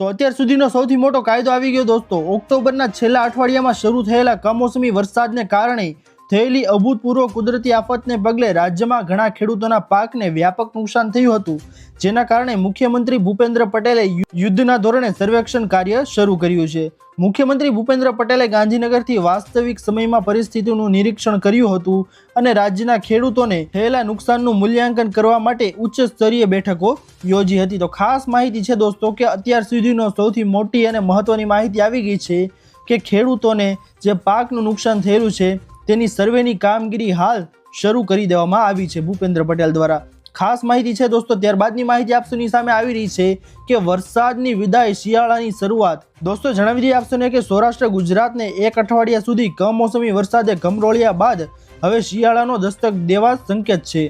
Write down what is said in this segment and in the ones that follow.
તો અત્યાર સુધીનો સૌથી મોટો કાયદો આવી ગયો દોસ્તો. ઓક્ટોબરના છેલ્લા અઠવાડિયામાં શરૂ થયેલા કમોસમી વરસાદને કારણે થયેલી અભૂતપૂર્વ કુદરતી આફતને પગલે રાજ્યમાં ઘણા ખેડૂતોના પાકને વ્યાપક નુકસાન થયું હતું. જેના કારણે મુખ્યમંત્રી ભૂપેન્દ્ર પટેલે યુદ્ધના ધોરણે સર્વેક્ષણ કાર્ય શરૂ કર્યું છે. મુખ્યમંત્રી ભૂપેન્દ્ર પટેલે ગાંધીનગરથી વાસ્તવિક સમયમાં પરિસ્થિતિનું નિરીક્ષણ કર્યું હતું અને રાજ્યના ખેડૂતોને થયેલા નુકસાનનું મૂલ્યાંકન કરવા માટે ઉચ્ચ સ્તરીય બેઠકો યોજી હતી. તો ખાસ માહિતી છે દોસ્તો કે અત્યાર સુધીનો સૌથી મોટી અને મહત્વની માહિતી આવી ગઈ છે કે ખેડૂતોને જે પાકનું નુકસાન થયેલું છે તેની સર્વેની કામગીરી હાલ શરૂ કરી દેવામાં આવી છે ભૂપેન્દ્ર પટેલ દ્વારા. ખાસ માહિતી છે દોસ્તો, ત્યારબાદની માહિતી આપસોની સામે આવી રહી છે કે વરસાદની વિદાય શિયાળાની શરૂઆત. દોસ્તો, જણાવી દઈએ આપશોને કે સૌરાષ્ટ્ર, ગુજરાતને એક અઠવાડિયા સુધી કમોસમી વરસાદે ગમરોળ્યા બાદ હવે શિયાળાનો દસ્તક દેવા સંકેત છે.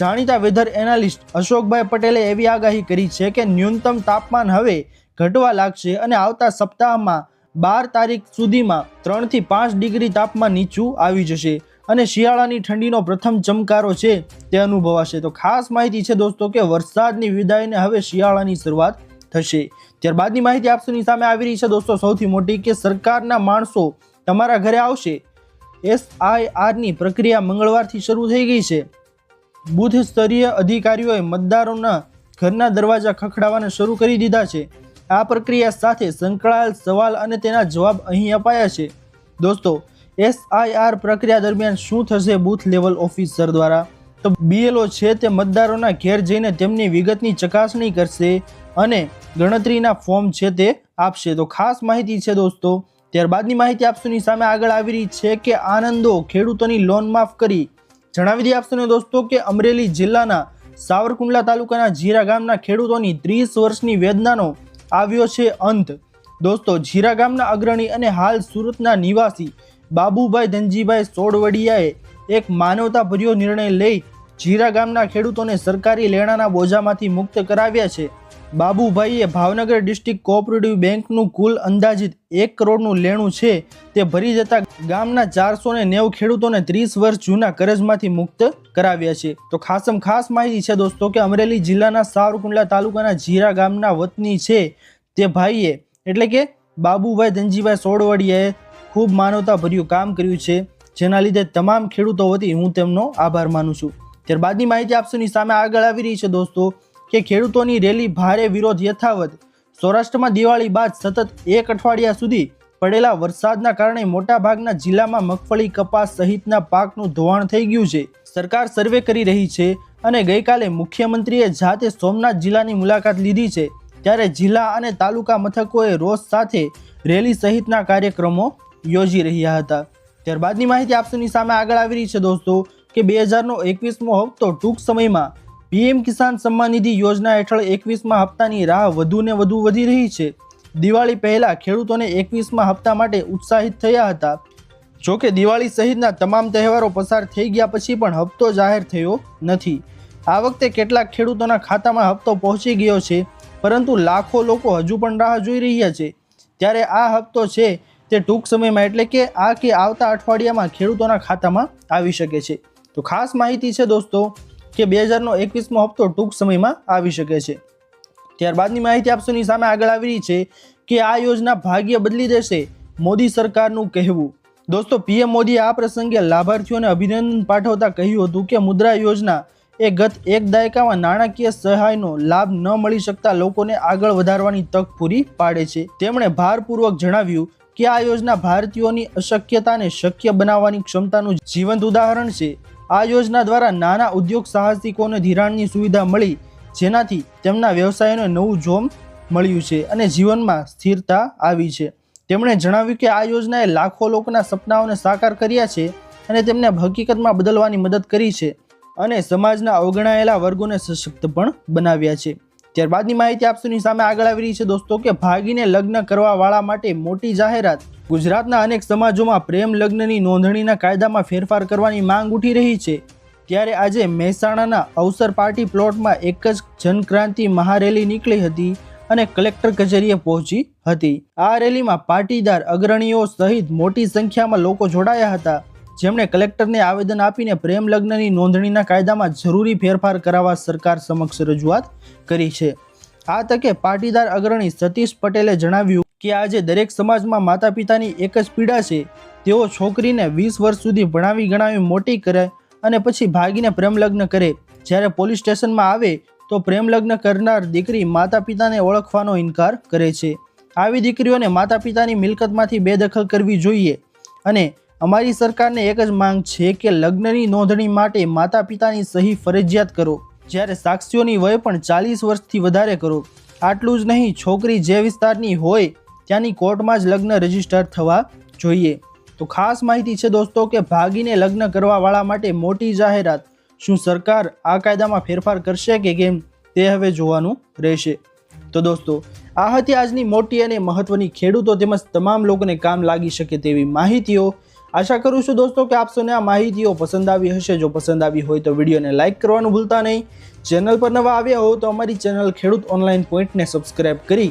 જાણીતા વેધર એનાલિસ્ટ અશોકભાઈ પટેલે એવી આગાહી કરી છે કે ન્યૂનતમ તાપમાન હવે ઘટવા લાગશે અને આવતા સપ્તાહમાં બાર તારીખ સુધીમાં ત્રણથી પાંચ ડિગ્રી તાપમાન નીચું આવી જશે અને શિયાળાની ઠંડીનો પ્રથમ ચમકારો છે તે અનુભવાશે. તો ખાસ માહિતી છે દોસ્તો કે વરસાદની વિદાયને હવે શિયાળાની શરૂઆત થશે. ત્યારબાદની માહિતી આપસોની સામે આવી રહી છે દોસ્તો સૌથી મોટી કે સરકારના માણસો તમારા ઘરે આવશે. એસઆઈઆરની પ્રક્રિયા મંગળવારથી શરૂ થઈ ગઈ છે. બુથ સ્તરીય અધિકારીઓએ મતદારોના ઘરના દરવાજા ખખડાવવાના શરૂ કરી દીધા છે. આ પ્રક્રિયા સાથે સંકળાયેલ સવાલ અને તેના જવાબ અહીં અપાયા છે. દોસ્તો, એસઆઈઆર પ્રક્રિયા દરમિયાન શું થશે બૂથ લેવલ ઓફિસર દ્વારા? તો બીએલઓ છે તે મતદારોના ઘેર જઈને તેમની વિગતની ચકાસણી કરશે અને ગણતરીના ફોર્મ છે તે આપશે. તો ખાસ માહિતી છે દોસ્તો, ત્યારબાદની માહિતી આપસોની સામે આગળ આવી રહી છે કે આનંદો ખેડૂતોની લોન માફ કરી. જણાવી દઈએ આપસોને દોસ્તો કે અમરેલી જિલ્લાના સાવરકુંડલા તાલુકાના જીરા ગામના ખેડૂતોની ત્રીસ વર્ષની વેદનાનો આવ્યો છે અંત. દોસ્તો, જીરા ગામના અગ્રણી અને હાલ સુરતના નિવાસી બાબુભાઈ ધનજીભાઈ સોડવડિયાએ એક માનવતાભર્યો નિર્ણય લઈ જીરા ગામના ખેડૂતોને સરકારી લેણાના બોજામાંથી મુક્ત કરાવ્યા છે. બાબુભાઈએ ભાવનગર ડિસ્ટ્રિક્ટ કોઓપરેટિવ બેંકનું કુલ અંદાજિત એક કરોડનું લેણું છે. તે ભરી જતા ગામના ચારસો ને નેવું ખેડૂતોને ત્રીસ વર્ષ જૂના કરજમાંથી મુક્ત કરાવ્યા છે. તો ખાસમ ખાસ માહિતી છે દોસ્તો કે અમરેલી જિલ્લાના સાવરકુંડલા તાલુકાના જીરા ગામના વતની છે તે ભાઈએ. એટલે કે બાબુભાઈ ધનજીભાઈ સોડવડિયાએ ખૂબ માનવતાભર્યું કામ કર્યું છે. જેના લીધે તમામ ખેડૂતો વતી હું તેમનો આભાર માનું છું. ત્યારબાદની માહિતી આપસોની સામે આગળ આવી રહી છે દોસ્તો. કે ખેડૂતોની રેલી ભારે વિરોધ યથાવત. સૌરાષ્ટ્રમાં દિવાળી બાદ સતત એક અઠવાડિયા સુધી પડેલા વરસાદના કારણે મોટાભાગના જિલ્લામાં મગફળી કપાસ સહિતના પાકનું ધોવાણ થઈ ગયું છે. સરકાર સર્વે કરી રહી છે અને ગઈકાલે મુખ્યમંત્રીએ જાતે સોમનાથ જિલ્લાની મુલાકાત લીધી છે, ત્યારે જિલ્લા અને તાલુકા મથકોએ રોષ સાથે રેલી સહિતના કાર્યક્રમો યોજી રહ્યા હતા. ત્યારબાદની માહિતી આપસોની સામે આગળ આવી રહી છે દોસ્તો, કે બે હજારનો એકવીસમો હપ્તો ટૂંક સમયમાં પીએમ કિસાન સન્માન નિધિ યોજના હેઠળ એકવીસમાં હપ્તાની રાહ વધુને વધુ વધી રહી છે. દિવાળી પહેલાં ખેડૂતોને એકવીસમાં હપ્તા માટે ઉત્સાહિત થયા હતા. જોકે દિવાળી સહિતના તમામ તહેવારો પસાર થઈ ગયા પછી પણ હપ્તો જાહેર થયો નથી. આ વખતે કેટલાક ખેડૂતોના ખાતામાં હપ્તો પહોંચી ગયો છે, પરંતુ લાખો લોકો હજુ પણ રાહ જોઈ રહ્યા છે. ત્યારે આ હપ્તો છે તે ટૂંક સમયમાં એટલે કે આ કે આવતા અઠવાડિયામાં ખેડૂતોના ખાતામાં આવી શકે છે. તો ખાસ માહિતી છે દોસ્તો કે બે હજારનો એકવીસમો હપ્તો ટૂંક સમયમાં આવી શકે છે. ત્યારબાદની માહિતી આપશોની સામે આગળ આવી રહી છે કે આ યોજના ભાગ્ય બદલી દેશે મોદી સરકારનું કહેવું. દોસ્તો, પીએમ મોદીએ આ પ્રસંગે લાભાર્થીઓને અભિનંદન પાઠવતા કહ્યું હતું કે મુદ્રા યોજના એ ગત એક દાયકામાં નાણાકીય સહાયનો લાભ ન મળી શકતા લોકોને આગળ વધારવાની તક પૂરી પાડે છે. તેમણે ભારપૂર્વક જણાવ્યું કે આ યોજના ભારતીયોની અશક્યતાને શક્ય બનાવવાની ક્ષમતાનું જીવંત ઉદાહરણ છે. આ યોજના દ્વારા નાના ઉદ્યોગ સાહસિકોને ધિરાણની સુવિધા મળી, જેનાથી તેમના વ્યવસાયોને નવું જોમ મળ્યું છે અને જીવનમાં સ્થિરતા આવી છે. તેમણે જણાવ્યું કે આ યોજનાએ લાખો લોકોના સપનાઓને સાકાર કર્યા છે અને તેમને હકીકતમાં બદલવાની મદદ કરી છે અને સમાજના અવગણાયેલા વર્ગોને સશક્ત પણ બનાવ્યા છે. ત્યારબાદની માહિતી આપસોની સામે આગળ આવી રહી છે દોસ્તો કે ભાગીને લગ્ન કરવાવાળા માટે મોટી જાહેરાત ગુજરાતના અનેક સમાજોમાં પ્રેમ લગ્નની નોંધણીના કાયદામાં ફેરફાર કરવાની માંગ ઉઠી રહી છે. ત્યારે આજે મહેસાણાના અવસર પાર્ટી પ્લોટમાં એક જ જનક્રાંતિ મહારેલી નીકળી હતી અને કલેક્ટર કચેરીએ પહોંચી હતી. આ રેલીમાં પાટીદાર અગ્રણીઓ સહિત મોટી સંખ્યામાં લોકો જોડાયા હતા. જેમણે કલેક્ટરને આવેદન આપીને પ્રેમ લગ્નની નોંધણીના કાયદામાં જરૂરી ફેરફાર કરાવવા સરકાર સમક્ષ રજૂઆત કરી છે. આ તકે પાટીદાર અગ્રણી સતીશ પટેલે જણાવ્યું કે આજે દરેક સમાજમાં માતા પિતાની એક જ પીડા છે, તેઓ છોકરીને વીસ વર્ષ સુધી ભણાવી ગણાવી મોટી કરે અને પછી ભાગીને પ્રેમ લગ્ન કરે. જ્યારે પોલીસ સ્ટેશનમાં આવે, તો પ્રેમ લગ્ન કરનાર દીકરી માતા પિતાને ઓળખવાનો ઇનકાર કરે છે. આવી દીકરીઓને માતા પિતાની મિલકતમાંથી બેદખલ કરવી જોઈએ. અને અમારી સરકારને એક જ માંગ છે કે લગ્નની નોંધણી માટે માતા પિતાની સહી ફરજિયાત કરો. જ્યારે સાક્ષીઓની વય પણ ચાલીસ વર્ષથી વધારે કરો. આટલું જ નહીં, છોકરી જે વિસ્તારની હોય ત્યાંની કોર્ટમાં જ લગ્ન રજિસ્ટર થવા જોઈએ. તો ખાસ માહિતી છે દોસ્તો કે ભાગીને લગ્ન કરવાવાળા માટે મોટી જાહેરાત. શું સરકાર આ કાયદામાં ફેરફાર કરશે કે કેમ? તે હવે જોવાનું રહેશે. તો દોસ્તો, આ હતી આજની મોટી અને મહત્વની ખેડૂતો તેમજ તમામ લોકોને કામ લાગી શકે તેવી માહિતીઓ. આશા કરું છું દોસ્તો કે આપશોને આ માહિતીઓ પસંદ આવી હશે. જો પસંદ આવી હોય તો વિડીયોને લાઇક કરવાનું ભૂલતા નહીં. ચેનલ પર નવા આવ્યા હો તો અમારી ચેનલ ખેડૂત ઓનલાઈન પોઈન્ટને સબસ્ક્રાઇબ કરી